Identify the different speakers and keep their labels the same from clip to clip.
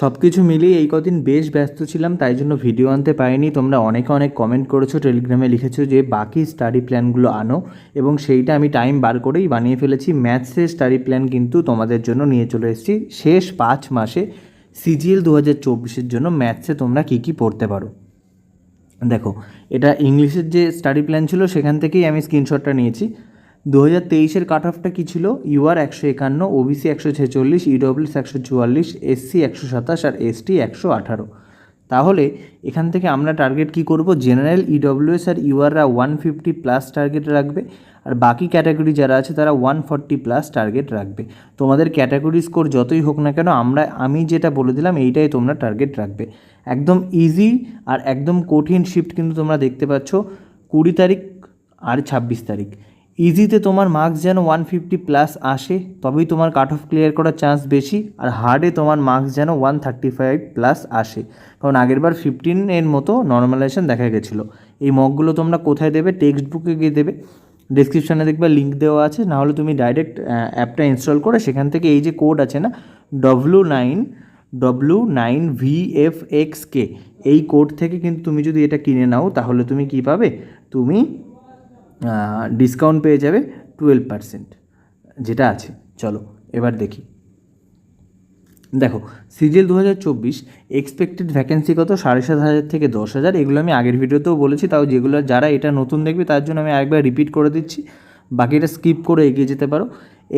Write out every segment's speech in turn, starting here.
Speaker 1: সব কিছু মিলিয়ে এই কদিন বেশ ব্যস্ত ছিলাম, তাই জন্য ভিডিও আনতে পারিনি। তোমরা অনেকে অনেক কমেন্ট করেছ টেলিগ্রামে লিখেছো যে, বাকি স্টাডি প্ল্যানগুলো আনো। এবং সেইটা আমি টাইম বার করেই বানিয়ে ফেলেছি। ম্যাথসের স্টাডি প্ল্যান কিন্তু তোমাদের জন্য নিয়ে চলে এসেছি। শেষ পাঁচ মাসে সিজিএল দু হাজার চব্বিশের জন্য ম্যাথসে তোমরা কী কী পড়তে পারো? দেখো, এটা ইংলিশের যে স্টাডি প্ল্যান ছিল, সেখান থেকেই আমি স্ক্রিনশটটা নিয়েছি। দু হাজার তেইশের কাট অফটা কী ছিল? ইউআর একশো একান্ন ওবিসি একশো ছেচল্লিশ ইডব্লিউএস একশো চুয়াল্লিশ এসসি একশো সাতাশ আর এসটি একশো আঠারো। তাহলে এখান থেকে আমরা টার্গেট কি করব? জেনারেল ইডব্লিউএস আর ইউআররা ওয়ান ফিফটি প্লাস টার্গেট রাখবে আর বাকি ক্যাটাগরি যারা আছে তারা ওয়ান ফর্টি প্লাস টার্গেট রাখবে। তোমাদের ক্যাটাগরি স্কোর যতই হোক না কেন, আমরা, আমি যেটা বলে দিলাম এইটাই তোমরা টার্গেট রাখবে। একদম ইজি আর একদম কঠিন শিফট কিন্তু তোমরা দেখতে পাচ্ছ। কুড়ি তারিখ আর ছাব্বিশ তারিখ। ইজিতে তোমার মার্কস যেন ওয়ান ফিফটি প্লাস আসে, তবেই তোমার কাট অফ ক্লিয়ার করার চান্স বেশি, আর হার্ডে তোমার মার্কস যেন ওয়ান থার্টি ফাইভ প্লাস আসে। কারণ আগেরবার ফিফটিন এর মতো নর্মালাইজেশন দেখা গেছিল। এই মকগুলো তোমরা কোথায় দেবে? টেক্সট বুকে গিয়ে দেবে। ডিসক্রিপশানে দেখবে লিঙ্ক দেওয়া আছে, নাহলে তুমি ডাইরেক্ট অ্যাপটা ইনস্টল করে সেখান থেকে এই যে কোড আছে না W nine W nine V F X কে এই কোড থেকে কিন্তু তুমি যদি এটা কিনে নাও, তাহলে তুমি কি পাবে? তুমি ডিসকাউন্ট পেয়ে যাবে টুয়েলভ পার্সেন্ট যেটা আছে। চলো, এবার দেখি। দেখো সিজিএল দু হাজার চব্বিশ এক্সপেক্টেড ভ্যাকেন্সি কত? সাড়ে সাত হাজার থেকে দশ হাজার। এগুলো আমি আগের ভিডিওতেও বলেছি, তাও যেগুলো যারা এটা নতুন দেখবে, তার জন্য আমি আরেকবার রিপিট করে দিচ্ছি। বাকিটা স্কিপ করে এগিয়ে যেতে পারো।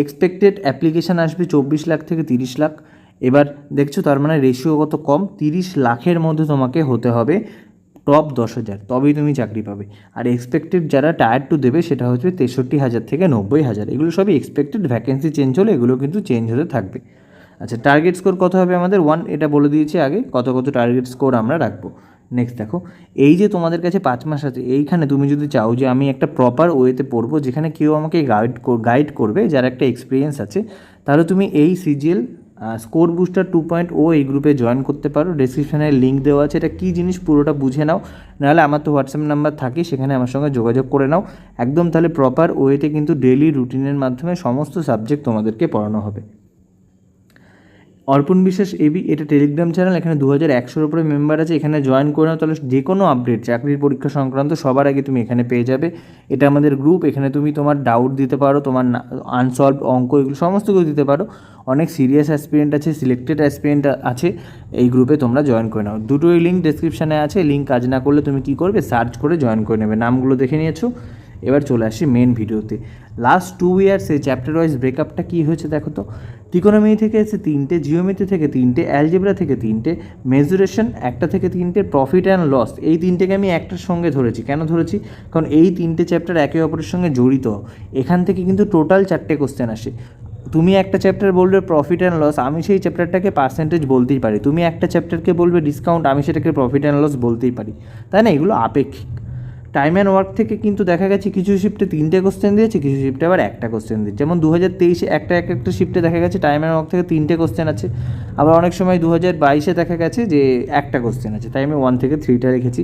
Speaker 1: এক্সপেক্টেড অ্যাপ্লিকেশান আসবে চব্বিশ লাখ থেকে তিরিশ লাখ। এবার দেখছ, তার মানে রেশিও কত কম? তিরিশ লাখের মধ্যে তোমাকে হতে হবে। টপ দশ হাজার, তবেই তুমি চাকরি পাবে। আর এক্সপেক্টেড যারা টায়ার টু দেবে, সেটা হচ্ছে তেষট্টি হাজার থেকে নব্বই হাজার। এগুলো সবই এক্সপেক্টেড ভ্যাকেন্সি চেঞ্জ হলে এগুলো কিন্তু চেঞ্জ হতে থাকবে। আচ্ছা টার্গেট স্কোর কত হবে আমাদের? ওয়ান এটা বলে দিয়েছি আগে, কত কত টার্গেট স্কোর আমরা রাখব। নেক্সট দেখো, এই যে তোমাদের কাছে পাঁচ মাস আছে, এইখানে তুমি যদি চাও যে আমি একটা প্রপার ওয়েতে পড়ব, যেখানে কেউ আমাকে গাইড গাইড করবে, যার একটা এক্সপিরিয়েন্স আছে, তাহলে তুমি এই CGL score booster two point ও এই গ্রুপে জয়েন করতে পারো। ডিসক্রিপশানে লিঙ্ক দেওয়া আছে। এটা কী জিনিস পুরোটা বুঝে নাও। নাহলে আমার তো হোয়াটসঅ্যাপ নাম্বার থাকে, সেখানে আমার সঙ্গে যোগাযোগ করে নাও। একদম তাহলে প্রপার ওয়েতে কিন্তু ডেলি রুটিনের মাধ্যমে সমস্ত সাবজেক্ট তোমাদেরকে পড়ানো হবে। অর্পণ বিশ্বাস এবি, এটা টেলিগ্রাম চ্যানেল এখানে দু হাজার একশোর উপরে মেম্বার আছে, এখানে জয়েন করে নাও, তাহলে যে কোনো আপডেট চাকরির পরীক্ষা সংক্রান্ত সবার আগে তুমি এখানে পেয়ে যাবে। এটা আমাদের গ্রুপ এখানে তুমি তোমার ডাউট দিতে পারো, তোমার আনসলভ অঙ্ক এগুলো সমস্ত কিছু দিতে পারো। অনেক সিরিয়াস অ্যাসপিরেন্ট আছে সিলেক্টেড অ্যাসপিরেন্ট আছে, এই গ্রুপে তোমরা জয়েন করে নাও। দুটোই লিঙ্ক ডেসক্রিপশানে আছে লিঙ্ক কাজ না করলে তুমি কী করবে? সার্চ করে জয়েন করে নেবে। নামগুলো দেখে নিয়েছো। এবার চলে আসি মেন ভিডিওতে লাস্ট টু ইয়ার্স ইয়ার্সে চ্যাপ্টার ওয়াইজ ব্রেকআপটা কী হয়েছে দেখো তো? ত্রিকোণমিতি থেকে এসে তিনটে, জিওমেট্রি থেকে তিনটে, অ্যালজেব্রা থেকে তিনটে, মেজুরেশন একটা থেকে তিনটে, প্রফিট অ্যান্ড লস। এই তিনটেকে আমি একটার সঙ্গে ধরেছি। কেন ধরেছি? কারণ এই তিনটে চ্যাপ্টার একে অপরের সঙ্গে জড়িত। এখান থেকে কিন্তু টোটাল চারটে কোশ্চেন আসে। তুমি একটা চ্যাপ্টার বলবে প্রফিট অ্যান্ড লস, আমি সেই চ্যাপ্টারটাকে পার্সেন্টেজ বলতেই পারি। তুমি একটা চ্যাপ্টারকে বলবে ডিসকাউন্ট, আমি সেটাকে প্রফিট অ্যান্ড লস বলতেই পারি। তাই না? এগুলো আপেক্ষিক। টাইম অ্যান্ড ওয়ার্ক থেকে কিন্তু দেখা গেছে কিছু শিফটে তিনটে কোশ্চেন দিয়েছে, কিছু শিফটে আবার একটা কোশ্চেন দিচ্ছে। যেমন দু হাজার তেইশে একটা এক একটা শিফটে দেখা গেছে টাইম অ্যান্ড ওয়ার্ক থেকে তিনটে কোশ্চেন আছে। আবার অনেক সময় দু হাজার বাইশে দেখা গেছে যে একটা কোশ্চেন আছে। তাই আমি ওয়ান থেকে থ্রিটা রেখেছি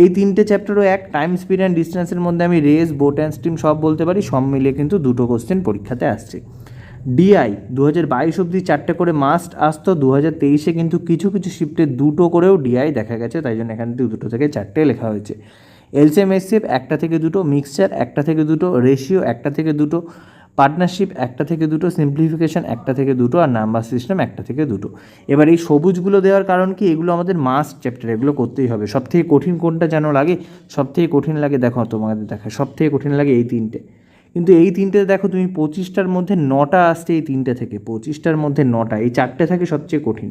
Speaker 1: এই তিনটে চ্যাপ্টারও এক টাইম স্পিড অ্যান্ড ডিস্টেন্সের মধ্যে আমি রেস বোট অ্যান্ড স্ট্রিম সব বলতে পারি, সব মিলিয়ে কিন্তু দুটো কোশ্চেন পরীক্ষাতে আসছে। ডিআই দু হাজার বাইশ অবধি চারটে করে মাস্ট আসতো দু হাজার তেইশে কিন্তু কিছু কিছু শিফটে দুটো করেও ডিআই দেখা গেছে, তাই জন্য এখান থেকে দুটো থেকে চারটে লেখা হয়েছে। এলসিএম একটা থেকে দুটো, মিক্সচার একটা থেকে দুটো, রেশিও একটা থেকে দুটো, পার্টনারশিপ একটা থেকে দুটো, সিম্পলিফিকেশন একটা থেকে দুটো আর নাম্বার সিস্টেম একটা থেকে দুটো। এবার এই সবুজগুলো দেওয়ার কারণ কি? এগুলো আমাদের মাস্ট চ্যাপ্টার, এগুলো করতেই হবে। সব থেকে কঠিন কোনটা যেন লাগে? সব থেকে কঠিন লাগে, দেখো তোমাদের দেখা সব থেকে কঠিন লাগে এই তিনটে। কিন্তু এই তিনটে দেখো তুমি পঁচিশটার মধ্যে নটা আসছে এই তিনটে থেকে, পঁচিশটার মধ্যে নটা, এই চারটে থাকে সবচেয়ে কঠিন।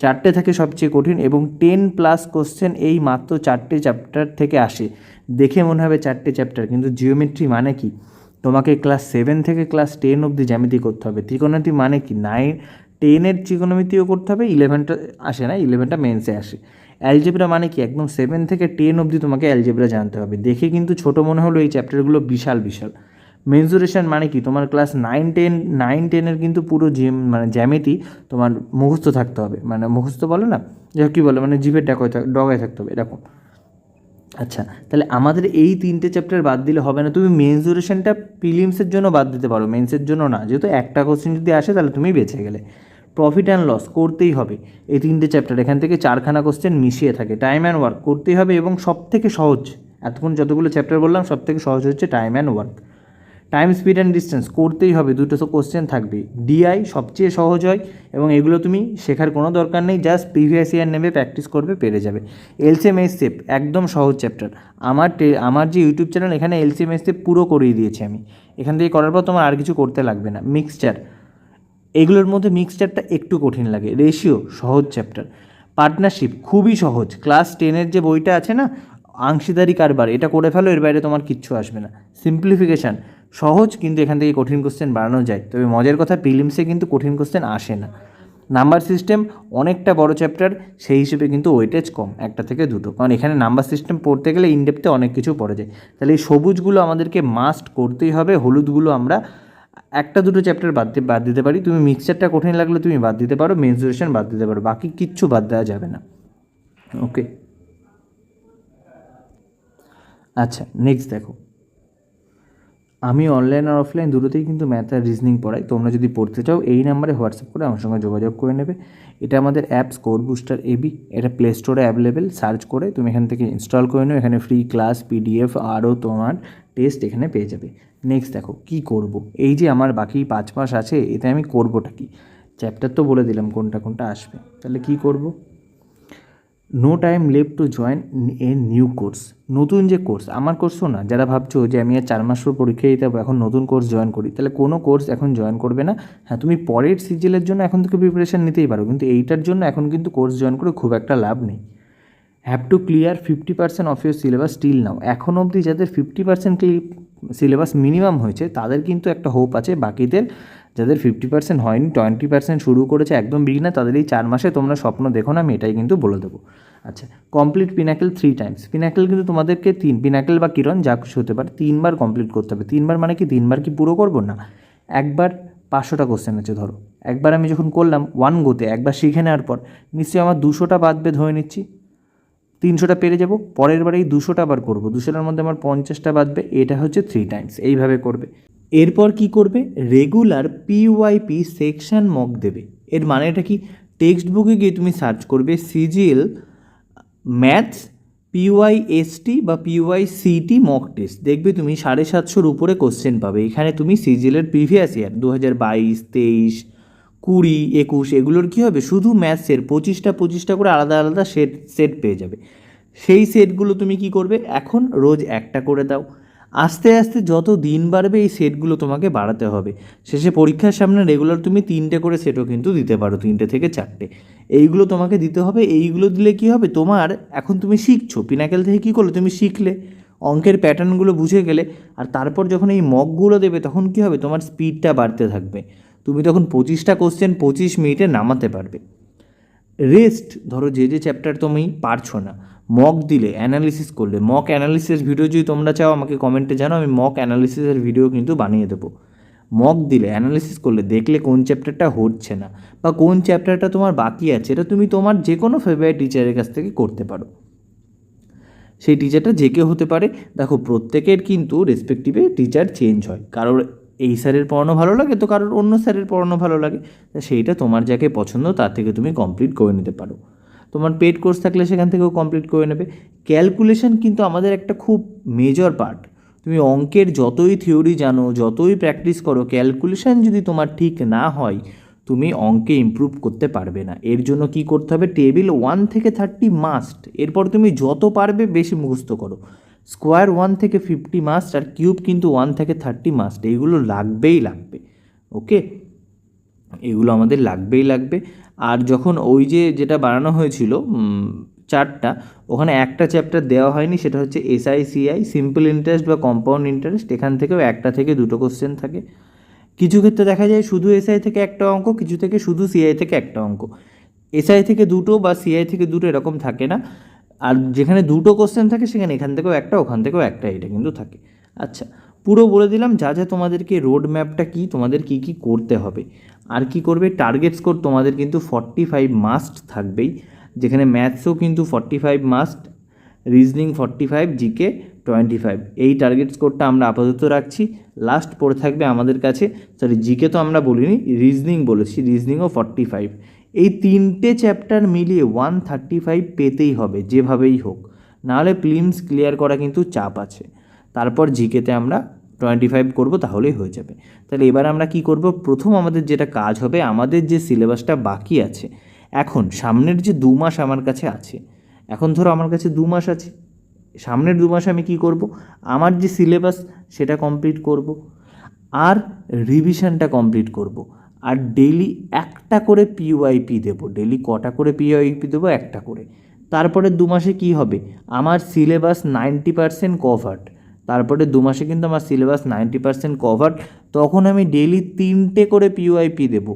Speaker 1: চারটে থাকে সবচেয়ে কঠিন এবং টেন প্লাস কোশ্চেন এই মাত্র চারটে চ্যাপ্টার থেকে আসে। দেখে মনে হবে চারটে চ্যাপ্টার কিন্তু জিওমেট্রি মানে কি? তোমাকে ক্লাস সেভেন থেকে ক্লাস টেন অবধি জ্যামিতি করতে হবে। ত্রিকোণমিতি মানে কি? নাইন টেনের ত্রিকোণমিতিও করতে হবে ইলেভেনটা আসে না ইলেভেনটা মেন্সে আসে। অ্যালজেব্রা মানে কি? একদম সেভেন থেকে টেন অবধি তোমাকে অ্যালজেব্রা জানতে হবে। দেখে কিন্তু ছোটো মনে হলো এই চ্যাপ্টারগুলো বিশাল বিশাল। মেনজুরেশন মানে কি? তোমার ক্লাস নাইন টেন নাইন টেনের কিন্তু পুরো জিম মানে জ্যামিতি তোমার মুখস্থ থাকতে হবে। মানে মুখস্থ বলে না? যে কী বলে? মানে জিভের ডাকায় ডগায় থাকতে হবে, এরকম। আচ্ছা তাহলে আমাদের এই তিনটে চ্যাপ্টার বাদ দিলে হবে না। তুমি মেনজুরেশনটা প্রিলিমসের জন্য বাদ দিতে পারো মেন্সের জন্য না। যেহেতু একটা কোশ্চেন যদি আসে, তাহলে তুমি বেঁচে গেলে। প্রফিট অ্যান্ড লস করতেই হবে। এই তিনটে চ্যাপ্টার এখান থেকে চারখানা কোশ্চেন মিশিয়ে থাকে। টাইম অ্যান্ড ওয়ার্ক করতেই হবে এবং সব থেকে সহজ, এতক্ষণ যতগুলো চ্যাপ্টার বললাম সব থেকে সহজ হচ্ছে time and work time speed and distance করতেই হবে, দুটো তো কোশ্চেন থাকবে ডিআই সবচেয়ে সহজ হয় এবং এগুলো তুমি শেখার কোনো দরকার নেই জাস্ট প্রিভিয়াস ইয়ার নেবে প্র্যাকটিস করবে, পেরে যাবে। এলসিএম সেপ একদম সহজ চ্যাপ্টার আমার আমার যে ইউটিউব চ্যানেল এখানে এলসিএম সেপ পুরো করিয়ে দিয়েছি আমি। এখান থেকে করার পর তোমার আর কিছু করতে লাগবে না। মিক্সচার এগুলোর মধ্যে মিক্সচারটা একটু কঠিন লাগে। রেশিও সহজ চ্যাপ্টার পার্টনারশিপ খুবই সহজ। ক্লাস টেনের যে বইটা আছে না আংশিদারি কারবার, এটা করে ফেলো, এর বাইরে তোমার কিচ্ছু আসবে না। সিম্পলিফিকেশান সহজ, কিন্তু এখান থেকে কঠিন কোশ্চেন বাড়ানো যায়। তবে মজার কথা প্রিলিমসে কিন্তু কঠিন কোশ্চেন আসে না। নাম্বার সিস্টেম অনেকটা বড় চ্যাপ্টার সেই হিসেবে কিন্তু ওয়েটেজ কম, একটা থেকে দুটো। কারণ এখানে নাম্বার সিস্টেম পড়তে গেলে ইনডেপথে অনেক কিছু পড়ে যায়। তাহলে এই সবুজগুলো আমাদেরকে মাস্ট করতেই হবে, হলুদগুলো আমরা একটা দুটো চ্যাপ্টার বাদ বাদ দিতে পারি। তুমি মিক্সচারটা কঠিন লাগলে তুমি বাদ দিতে পারো মেনসুরেশন বাদ দিতে পারো, বাকি কিচ্ছু বাদ দেওয়া যাবে না। ওকে আচ্ছা নেক্সট দেখো। আমি অনলাইন আর অফলাইন দুটোতেই কিন্তু ম্যাথ আর রিজনিং পড়াই। তোমরা যদি পড়তে চাও, এই নাম্বারে হোয়াটসঅ্যাপ করে আমার সঙ্গে যোগাযোগ করে নেবে। এটা আমাদের অ্যাপ স্কোর বুস্টার এবি এটা প্লে স্টোরে অ্যাভেলেবেল সার্চ করে তুমি এখান থেকে ইনস্টল করে নিও। এখানে ফ্রি ক্লাস পিডিএফ আরও তোমার টেস্ট এখানে পেয়ে যাবে। নেক্সট দেখো, কি করব? এই যে আমার বাকি পাঁচ মাস আছে, এতে আমি করবোটা কি? চ্যাপ্টার তো বলে দিলাম, কোনটা কোনটা আসবে। তাহলে কি করব? No time Lev to join a new course নতুন যে কোর্স আমার কোর্সও না, যারা ভাবছ যে আমি আর চার মাস পর পরীক্ষা দিতে হবে এখন নতুন কোর্স জয়েন করি, তাহলে কোনো কোর্স এখন জয়েন করবে না। হ্যাঁ তুমি পরের সিজিলের জন্য এখন থেকে প্রিপারেশান নিতেই পারো, কিন্তু এইটার জন্য এখন কিন্তু কোর্স জয়েন করে খুব একটা লাভ নেই। Have to clear fifty percent of your syllabus still now এখন অবধি যাদের ফিফটি পার্সেন্ট সিলেবাস মিনিমাম হয়েছে, তাদের কিন্তু একটা হোপ আছে, বাকিদের যাদের ফিফটি পার্সেন্ট হয়নি টোয়েন্টি পার্সেন্ট শুরু করেছে একদম বিগিনার তাদের এই চার মাসে তোমরা স্বপ্ন দেখো না, আমি এটাই কিন্তু বলে দেবো। আচ্ছা complete Pinnacle three times Pinnacle কিন্তু তোমাদেরকে তিন পিনাকেল বা কিরণ, যা কিছু হতে পারে, তিনবার কমপ্লিট করতে হবে। তিনবার মানে কি, তিনবার কি পুরো করব? না। একবার পাঁচশোটা কোশ্চেন আছে, ধরো। একবার আমি যখন করলাম ওয়ান গোতে একবার শিখে নেওয়ার পর, নিশ্চয়ই আমার দুশোটা বাদবে ধরে নিচ্ছি। তিনশোটা পেরে যাব, পরের বার এই দুশোটা আবার করব। দুশোটার মধ্যে আমার পঞ্চাশটা বাদবে এটা হচ্ছে থ্রি টাইমস এইভাবে করবে। এরপর কি করবে? রেগুলার পিওয়াইপি সেকশন মক দেবে। এর মানেটা কি? টেক্সট বুকে গিয়ে তুমি সার্চ করবে CGL maths P Y S T বা P Y C T mock test দেখবে তুমি সাড়ে সাতশোর উপরে কোশ্চেন পাবে। এখানে তুমি সিজিএলের প্রিভিয়াস ইয়ার দু হাজার বাইশ, তেইশ কুড়ি, একুশ এগুলোর কী হবে? শুধু ম্যাথসের পঁচিশটা পঁচিশটা করে আলাদা আলাদা সেট সেট পেয়ে যাবে। সেই সেটগুলো তুমি কি করবে? এখন রোজ একটা করে দাও। আস্তে আস্তে যত দিন বাড়বে এই সেটগুলো তোমাকে বাড়াতে হবে। শেষে পরীক্ষার সামনে রেগুলার তুমি তিনটে করে সেটও কিন্তু দিতে পারো, তিনটে থেকে চারটে। এইগুলো তোমাকে দিতে হবে। এইগুলো দিলে কি হবে? তোমার এখন তুমি শিখছো। পিনাকেল থেকে কী করলে? তুমি শিখলে। অঙ্কের প্যাটার্নগুলো বুঝে গেলে। আর তারপর যখন এই মগগুলো দেবে, তখন কি হবে? তোমার স্পিডটা বাড়তে থাকবে। তুমি তখন পঁচিশটা কোশ্চেন পঁচিশ মিনিটে নামাতে পারবে। রেস্ট ধরো যে যে চ্যাপ্টার তুমি পারছ না মক দিলে অ্যানালিসিস করলে মক অ্যানালিসিস ভিডিও যদি তোমরা চাও, আমাকে কমেন্টে জানাও, আমি মক অ্যানালিসিসের ভিডিও কিন্তু বানিয়ে দেবো। মক দিলে অ্যানালিসিস করলে, দেখলে কোন চ্যাপ্টারটা হচ্ছে না, বা কোন চ্যাপ্টারটা তোমার বাকি আছে, এটা তুমি তোমার যে কোনো ফেভারিট টিচারের কাছ থেকে করতে পারো। সেই টিচারটা যে কেউ হতে পারে। দেখো, প্রত্যেকের কিন্তু রেসপেক্টিভে টিচার চেঞ্জ হয়। কারোর এই স্যারের পড়ানো ভালো লাগে তো কারোর অন্য স্যারের পড়ানো ভালো লাগে? সেইটা তোমার যাকে পছন্দ, তার থেকে তুমি কমপ্লিট করে নিতে পারো। তোমার পেড কোর্স থাকলে সেখান থেকেও কমপ্লিট করে নেবে। ক্যালকুলেশন কিন্তু আমাদের একটা খুব মেজর পার্ট তুমি অঙ্কের যতই থিওরি জানো, যতই প্র্যাকটিস করো ক্যালকুলেশন যদি তোমার ঠিক না হয়, তুমি অঙ্কে ইমপ্রুভ করতে পারবে না। এর জন্য কি করতে হবে? টেবিল ওয়ান থেকে থার্টি মাস্ট এরপর তুমি যত পারবে, বেশি মুখস্থ করো। স্কোয়ার ওয়ান থেকে ফিফটি মাস্ট আর কিউব কিন্তু ওয়ান থেকে থার্টি মাস্ট, এইগুলো লাগবেই লাগবে, ওকে? এগুলো আমাদের লাগবেই লাগবে। আর যখন ওই যে যেটা বানানো হয়েছিল চারটা, ওখানে একটা চ্যাপ্টার দেওয়া হয়নি, সেটা হচ্ছে এসআইসিআই, সিম্পল ইন্টারেস্ট বা কম্পাউন্ড ইন্টারেস্ট, এখান থেকেও একটা থেকে দুটো কোশ্চেন থাকে। কিছু ক্ষেত্রে দেখা যায় শুধু এসআই থেকে একটা অঙ্ক, কিছু থেকে শুধু সিআই থেকে একটা অঙ্ক। এসআই থেকে দুটো বা সিআই থেকে দুটো এরকম থাকে না। আর যেখানে দুটো কোশ্চেন থাকে, সেখানে এখান থেকেও একটা, ওখান থেকেও একটা, এটা কিন্তু থাকে। আচ্ছা পুরো বলে দিলাম, যা যা তোমাদেরকে রোড ম্যাপটা কী, তোমাদের কী কী করতে হবে। আর কি করবে টার্গেট স্কোর তোমাদের কিন্তু ফর্টি ফাইভ মাস্ট থাকবেই। যেখানে ম্যাথসও কিন্তু forty five must reasoning forty five GK twenty five এই টার্গেট স্কোরটা আমরা আপাতত রাখছি। লাস্ট পড়ে থাকবে আমাদের কাছে। সরি জিকে তো আমরা বলিনি রিজনিং বলেছি রিজনিংও ফর্টি ফাইভ এই তিনটে চ্যাপ্টার মিলিয়ে ওয়ান থার্টি ফাইভ পেতেই হবে, যেভাবেই হোক। নাহলে প্লিমস ক্লিয়ার করা কিন্তু চাপ আছে। তারপর জিকেতে আমরা টোয়েন্টি ফাইভ করব, তাহলেই হয়ে যাবে। তাহলে এবার আমরা কি করব? প্রথম আমাদের যেটা কাজ হবে, আমাদের যে সিলেবাসটা বাকি আছে, এখন সামনের যে দু মাস আমার কাছে আছে, এখন ধরো আমার কাছে দু মাস আছে, সামনের দু মাসে আমি কি করব? আমার যে সিলেবাস সেটা কমপ্লিট করব। আর রিভিশনটা কমপ্লিট করব। আর ডেলি একটা করে পিওয়াইপি দেবো। ডেলি কটা করে পিওয়াইপি দেবো? একটা করে। তারপরে দু মাসে কি হবে? আমার সিলেবাস নাইনটি পারসেন্ট কভার্ড তারপরে দু মাসে কিন্তু আমার সিলেবাস নাইনটি পারসেন্ট কভার্ড তখন আমি ডেলি তিনটে করে পিওআইপি দেবো।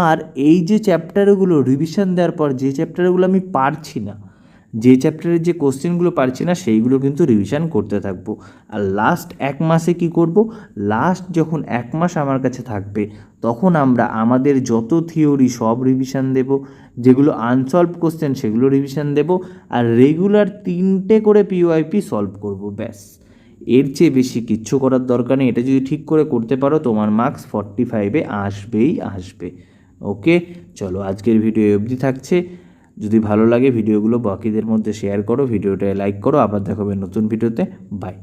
Speaker 1: আর এই যে চ্যাপ্টারগুলো রিভিশন দেওয়ার পর যে চ্যাপ্টারগুলো আমি পারছি না যে চ্যাপ্টারের যে কোশ্চেনগুলো পারছি না, সেইগুলো কিন্তু রিভিশন করতে থাকব। আর লাস্ট এক মাসে কি করব? লাস্ট যখন এক মাস আমার কাছে থাকবে, তখন আমরা আমাদের যত থিওরি সব রিভিশন দেব। যেগুলো আনসলভ কোশ্চেন সেগুলো রিভিশন দেব। আর রেগুলার তিনটে করে পিওআইপি সলভ করব, ব্যাস। এর চেয়ে বেশি কিচ্ছু করার দরকার নেই। এটা যদি ঠিক করে করতে পারো, তোমার মার্কস ফর্টি ফাইভে আসবেই আসবে। ওকে চলো, আজকের ভিডিও অবধি থাকছে। যদি ভালো লাগে ভিডিওগুলো বাকিদের মধ্যে শেয়ার করো ভিডিওটা লাইক করো, আবার দেখাবে নতুন ভিডিওতে বাই